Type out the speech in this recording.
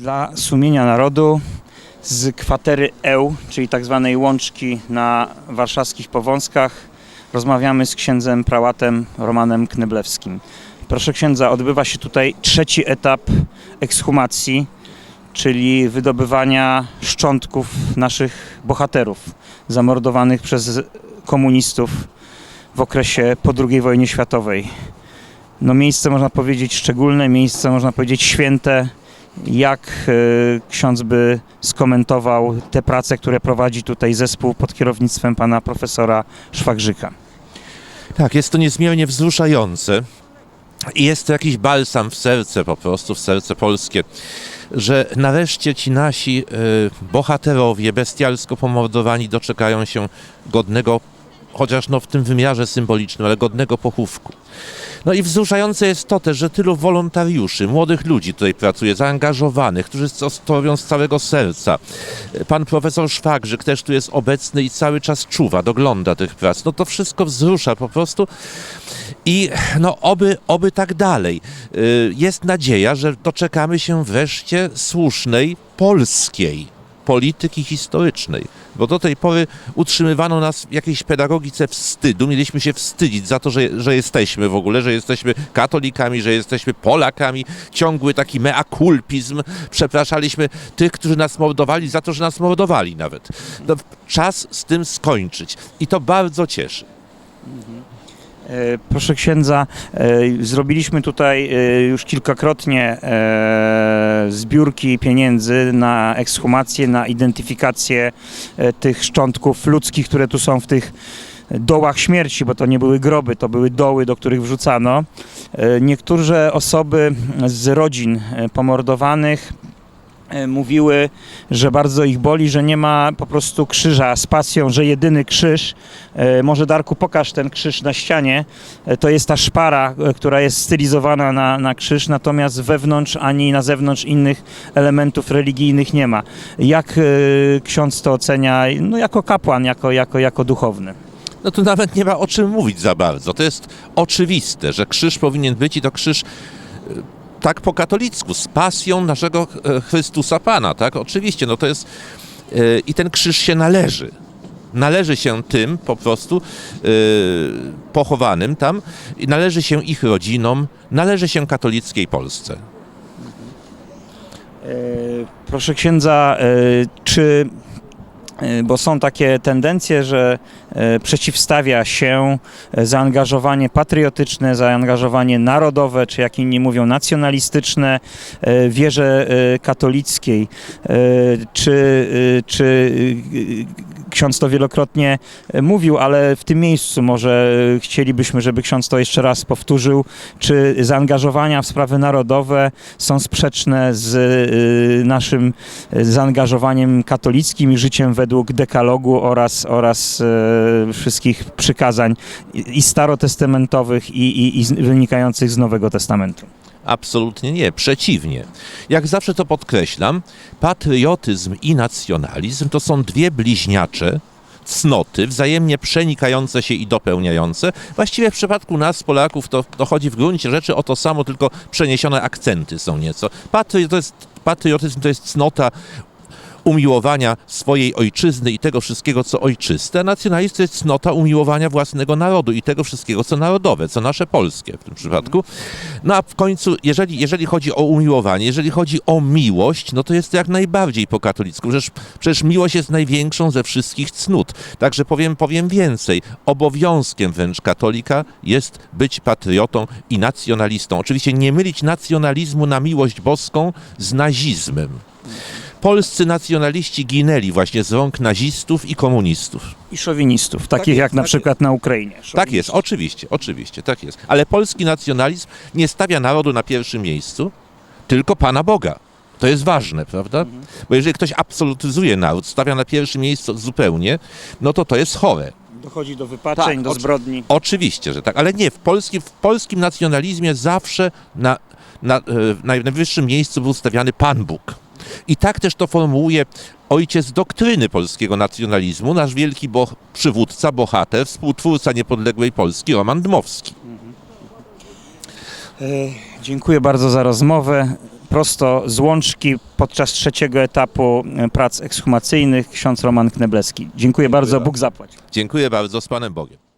dla sumienia narodu z kwatery EU, czyli tak zwanej łączki na warszawskich Powązkach. Rozmawiamy z księdzem prałatem Romanem Kneblewskim. Proszę księdza, odbywa się tutaj trzeci etap ekshumacji, czyli wydobywania szczątków naszych bohaterów zamordowanych przez komunistów w okresie po II wojnie światowej. No miejsce można powiedzieć szczególne, miejsce można powiedzieć święte. Jak e, ksiądz by skomentował te prace, które prowadzi tutaj zespół pod kierownictwem pana profesora Szwagrzyka? Tak, jest to niezmiernie wzruszające. I jest to jakiś balsam w serce po prostu, w serce polskie, że nareszcie ci nasi y, bohaterowie bestialsko pomordowani doczekają się godnego, chociaż no w tym wymiarze symbolicznym, ale godnego pochówku. No i wzruszające jest to też, że tylu wolontariuszy, młodych ludzi tutaj pracuje, zaangażowanych, którzy to robią z całego serca. Pan profesor Szwagrzyk też tu jest obecny i cały czas czuwa, dogląda tych prac. No to wszystko wzrusza po prostu i no oby, oby tak dalej. Y, Jest nadzieja, że doczekamy się wreszcie słusznej polskiej polityki historycznej. Bo do tej pory utrzymywano nas w jakiejś pedagogice wstydu. Mieliśmy się wstydzić za to, że, że jesteśmy w ogóle, że jesteśmy katolikami, że jesteśmy Polakami. Ciągły taki mea culpizm. Przepraszaliśmy tych, którzy nas mordowali za to, że nas mordowali nawet. No, czas z tym skończyć. I to bardzo cieszy. E, Proszę księdza, e, zrobiliśmy tutaj e, już kilkakrotnie zbiórki pieniędzy na ekshumację, na identyfikację e, tych szczątków ludzkich, które tu są w tych dołach śmierci, bo to nie były groby, to były doły, do których wrzucano. E, Niektóre osoby z rodzin e, pomordowanych mówiły, że bardzo ich boli, że nie ma po prostu krzyża z pasją, że jedyny krzyż, e, może Darku pokaż ten krzyż na ścianie, e, to jest ta szpara, e, która jest stylizowana na, na krzyż, natomiast wewnątrz ani na zewnątrz innych elementów religijnych nie ma. Jak e, ksiądz to ocenia, no jako kapłan, jako, jako, jako duchowny? No tu nawet nie ma o czym mówić za bardzo. To jest oczywiste, że krzyż powinien być i to krzyż e, tak po katolicku, z pasją naszego e, Chrystusa Pana, tak? Oczywiście, no to jest e, i ten krzyż się należy. Należy się tym po prostu e, pochowanym tam należy się ich rodzinom, należy się katolickiej Polsce. Proszę księdza, czy bo są takie tendencje, że e, przeciwstawia się e, zaangażowanie patriotyczne, zaangażowanie narodowe, czy jak inni mówią nacjonalistyczne e, wierze e, katolickiej. E, Czy, e, czy e, ksiądz to wielokrotnie e, mówił, ale w tym miejscu może e, chcielibyśmy, żeby ksiądz to jeszcze raz powtórzył, czy zaangażowania w sprawy narodowe są sprzeczne z y, naszym y, zaangażowaniem katolickim i życiem według dekalogu oraz, oraz wszystkich przykazań i starotestamentowych i, i, i wynikających z Nowego Testamentu. Absolutnie nie, przeciwnie. Jak zawsze to podkreślam, patriotyzm i nacjonalizm to są dwie bliźniacze cnoty, wzajemnie przenikające się i dopełniające. Właściwie w przypadku nas, Polaków, to, to chodzi w gruncie rzeczy o to samo, tylko przeniesione akcenty są nieco. Jest, patriotyzm to jest cnota umiłowania swojej ojczyzny i tego wszystkiego, co ojczyste. a Nacjonalizm to jest cnota umiłowania własnego narodu i tego wszystkiego, co narodowe, co nasze polskie w tym przypadku. No a w końcu, jeżeli, jeżeli chodzi o umiłowanie, jeżeli chodzi o miłość, no to jest to jak najbardziej po katolicku. Przecież, przecież miłość jest największą ze wszystkich cnót. Także powiem, powiem więcej. Obowiązkiem wręcz katolika jest być patriotą i nacjonalistą. Oczywiście nie mylić nacjonalizmu na miłość boską z nazizmem. Polscy nacjonaliści ginęli właśnie z rąk nazistów i komunistów. I szowinistów, takich jest, jak na tak przykład na Ukrainie. Tak jest, oczywiście, oczywiście, tak jest. Ale polski nacjonalizm nie stawia narodu na pierwszym miejscu, tylko Pana Boga. To jest ważne, prawda? Bo jeżeli ktoś absolutyzuje naród, stawia na pierwszym miejscu zupełnie, no to to jest chore. Dochodzi do wypaczeń, Tak, do zbrodni. Oczywiście, że tak, ale nie, w polskim, w polskim nacjonalizmie zawsze na, na, e, na najwyższym miejscu był stawiany Pan Bóg. I tak też to formułuje ojciec doktryny polskiego nacjonalizmu, nasz wielki bo, przywódca, bohater, współtwórca niepodległej Polski, Roman Dmowski. E, Dziękuję bardzo za rozmowę. prosto z Łączki podczas trzeciego etapu e, prac ekshumacyjnych ksiądz Roman Knebleski. Dziękuję bardzo, bardzo. Bóg zapłać. Dziękuję bardzo, z Panem Bogiem.